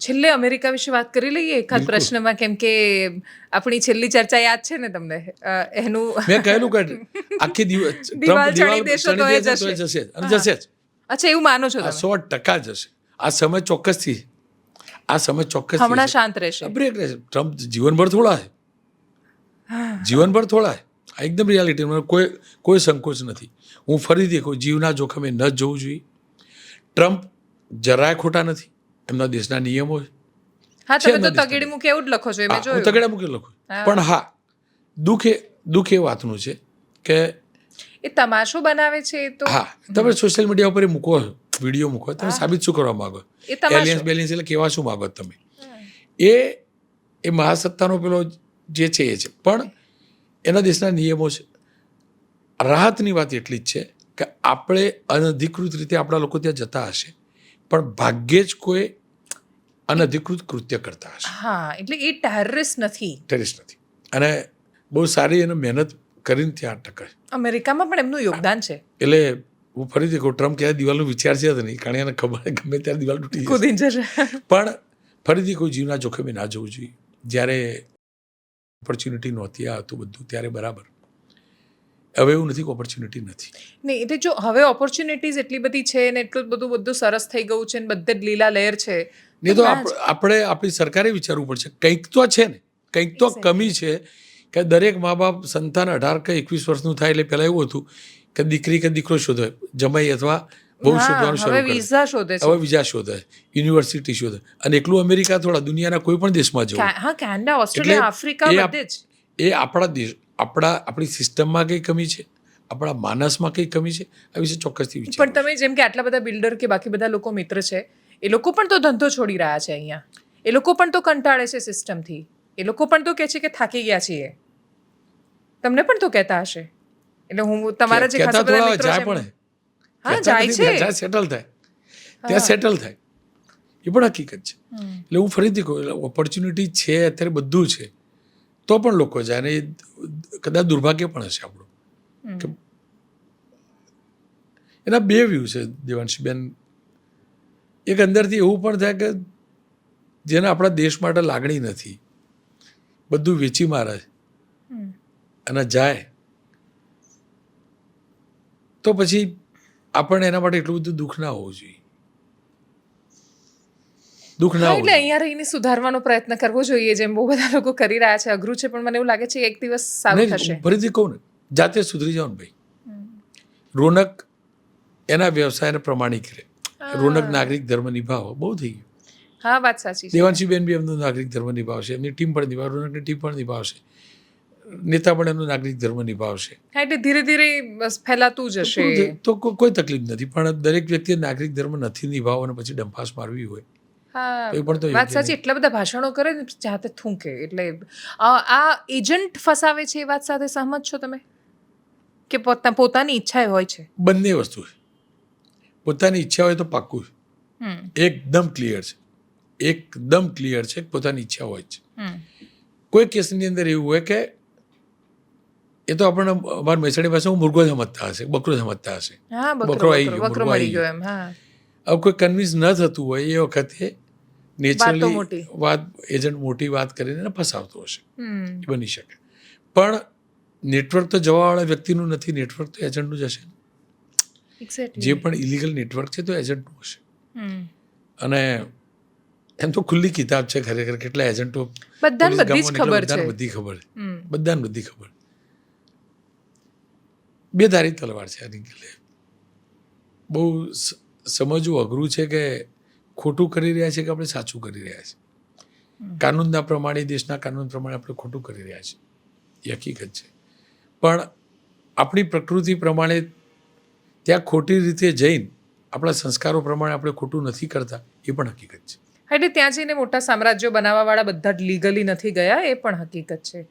છેલ્લે અમેરિકા વિશે વાત કરી લઈએ. એકાદ પ્રશ્નમાં કેમ કે આપણી છેલ્લી ચર્ચા યાદ છે ને તમને? એનું મેં કહેલું કે આખી દિવસ દિવાલ ચણી દેશો તો એ દેશે તો એ જશે. જશે અને જશે જ. અચ્છા એવું માનો છો તમે? સો ટકા જશે. આ સમય ચોક્કસથી આ સમય ચોક્કસ હમણાં શાંત રહેશે. બ્રેક રહેશે. ટ્રમ્પ જીવનભર થોડા છે. જીવનભર થોડા છે. આ એકદમ રિયાલિટી કોઈ કોઈ સંકોચ નથી. હું ફરીથી કહું જીવના જોખમે ન જવું જોઈએ. ટ્રમ્પ જરાય ખોટા નથી. એમના દેશના નિયમો હા તમે તો તગેડી મૂકે એવું જ લખો છો મેં જોયું. તગડા મૂકી લખું. પણ હા દુઃખ એ દુઃખ એ વાતનું છે કે એ તમાશો બનાવે છે એ તો. હા તમે સોશિયલ મીડિયા ઉપર મૂકો વીડિયો મૂકો તમે સાબિત શું કરવા માંગો? એલિયન્સ બેલિયન્સ એટલે કેવા શું માંગો તમે? એ એ મહાસત્તાનો પેલો જે છે એ છે. પણ એના દેશના નિયમો છે. રાહતની વાત એટલી જ છે કે આપણે અનધિકૃત રીતે આપણા લોકો ત્યાં જતા હશે. પણ ભાગ્યે જ કોઈ અનધિકૃત કૃત્ય કરતા હશે. હા એટલે એ ટેરરિસ્ટ નથી. ટેરિસ્ટ નથી. અને બહુ સારી એને મહેનત કરીને ત્યાં ટકે. અમેરિકામાં પણ એમનું યોગદાન છે. એટલે હું ફરીથી કહું ટ્રમ્પ ક્યારે દિવાલનું વિચાર છે જ નહીં. કારણ કે એને ખબર ગમે ત્યારે દિવાલ તૂટી કૂદી જશે. પણ ફરીથી કોઈ જીવના જોખમે ના જવું જોઈએ. જ્યારે ઓપોર્ચ્યુનિટી નહોતી આ હતું બધું ત્યારે બરાબર. હવે એવું નથી કે ઓપોર્ચ્યુનિટી નથી. નહીં એટલે જો હવે ઓપોર્ચ્યુનિટીઝ એટલી બધી છે ને એટલું બધું બધું સરસ થઈ ગયું છે ને બધે જ લીલા લહેર છે નહીં તો આપણે આપણી સરકારે વિચારવું પડશે. કંઈક તો છે ને કંઈક તો કમી છે કે દરેક મા બાપ સંતાન અઢાર કે એકવીસ વર્ષનું થાય એટલે પહેલાં એવું હતું કે દીકરી કે દીકરો શોધે જમાઈ અથવા બહુ શોધવાનું શરૂ વિઝા શોધે હવે વિઝા શોધે યુનિવર્સિટી શોધે. અને એકલું અમેરિકા થોડા દુનિયાના કોઈ પણ દેશમાં જવું. હા કેનેડા ઓસ્ટ્રેલિયા આફ્રિકા બધે જ. એ આપણા દેશ આપણા આપણી સિસ્ટમમાં કઈ કમી છે? આપણા માનસમાં કઈ કમી છે? આ વિશે ચોક્કસથી વિચાર. પણ તમે જેમ કે આટલા બધા બિલ્ડર કે બાકી બધા લોકો મિત્ર છે એ લોકો પણ તો ધંધો છોડી રહ્યા છે અહીંયા. એ લોકો પણ તો કંટાળે છે સિસ્ટમથી. એ લોકો પણ તો કહે છે કે થાકી ગયા છીએ. તમને પણ તો કહેતા હશે. એટલે હું તમારા જે ખાસા બધા મિત્રો જાય છે પણ. હા જાય છે. જ્યાં સેટલ થાય. ત્યાં સેટલ થાય. એ પણ હકીકત છે. એટલે હું ફરીથી કહું ઓપોર્ચ્યુનિટી છે અત્યારે બધું છે. તો પણ લોકો જાય અને એ કદાચ દુર્ભાગ્ય પણ હશે આપણું. કે એના બે વ્યૂ છે દેવાંશીબેન. એક અંદરથી એવું પણ થાય કે જેને આપણા દેશ માટે લાગણી નથી બધું વેચી મારે અને જાય તો પછી આપણને એના માટે એટલું બધું દુઃખ ના હોવું જોઈએ. દુઃખ ના એટલે અહીંયા રહીને સુધારવાનો પ્રયત્ન કરવો જોઈએ જેમ બહુ બધા લોકો કરી રહ્યા છે અઘરું છે પણ મને એવું લાગે છે એક દિવસ સારું થશે. ફરીથી કહું ને જાતે સુધરી જાઓ ને ભાઈ. રોનક એના વ્યવસાયને પ્રમાણિક રહે. રોનક નાગરિક ધર્મ નિભાવો બહુ થઈ ગયું. હા વાત સાચી દેવાંશીબેન બી એમનો નાગરિક ધર્મ નિભાવશે એમની ટીમ પણ નિભાવ રોનકની ટીમ પણ નિભાવશે. નેતા પણ એમનો નાગરિક ધર્મ નિભાવશે. એટલે ધીરે ધીરે ફેલાતું જશે તો કોઈ તકલીફ નથી પણ દરેક વ્યક્તિએ નાગરિક ધર્મ નથી નિભાવો અને પછી ડંફાસ મારવી હોય. વાત સાચી એટલા બધા ભાષણો કરે ને જાતે થૂંકે. એટલે આ એજન્ટ ફસાવે છે એ વાત સાથે સહમત છો તમે? કે પોતા પોતાની ઈચ્છા હોય છે? બંને વસ્તુ છે. પોતાની ઈચ્છા હોય તો પાક્કું છે. એકદમ ક્લિયર છે. એકદમ ક્લિયર છે પોતાની ઈચ્છા હોય છે. કોઈ કેસની અંદર એવું હોય કે એ તો આપણને અમારા મહેસાણી પાસે હું મુર્ગો સમજતા હશે બકરો સમજતા હશે. હા બકરો આવી ગયો, બકરો મળી ગયો. એમ હા. હવે કોઈ કન્વિન્સ ન થતું હોય એ વખતે નેચરલી વાત એજન્ટ મોટી વાત કરીને એને ફસાવતો હશે. એ બની શકે. પણ નેટવર્ક તો જવાવાળા વ્યક્તિનું નથી નેટવર્ક તો એજન્ટનું જ હશે. જે પણ ઇલીગલ નેટવર્ક છે તો એજન્ટનું હશે. અને એમ તો ખુલ્લી કિતાબ છે ખરેખર કેટલા એજન્ટો બધાને બધી ખબર છે. બધી ખબર બધાને બધી ખબર. બે ધારી તલવાર છે આની. બહુ સમજવું અઘરું છે કે ખોટું કરી રહ્યા છે કે આપણે સાચું કરી રહ્યા છીએ કાનૂનના પ્રમાણે દેશના કાનૂન પ્રમાણે આપણે ખોટું કરી રહ્યા છીએ એ હકીકત છે. પણ આપણી પ્રકૃતિ પ્રમાણે ત્યાં ખોટી રીતે જઈને આપણા સંસ્કારો પ્રમાણે આપણે ખોટું નથી કરતા એ પણ હકીકત છે. એટલે ત્યાં જઈને મોટા સામ્રાજ્યો બનાવવાવાળા બધા જ લીગલી નથી ગયા એ પણ હકીકત છે.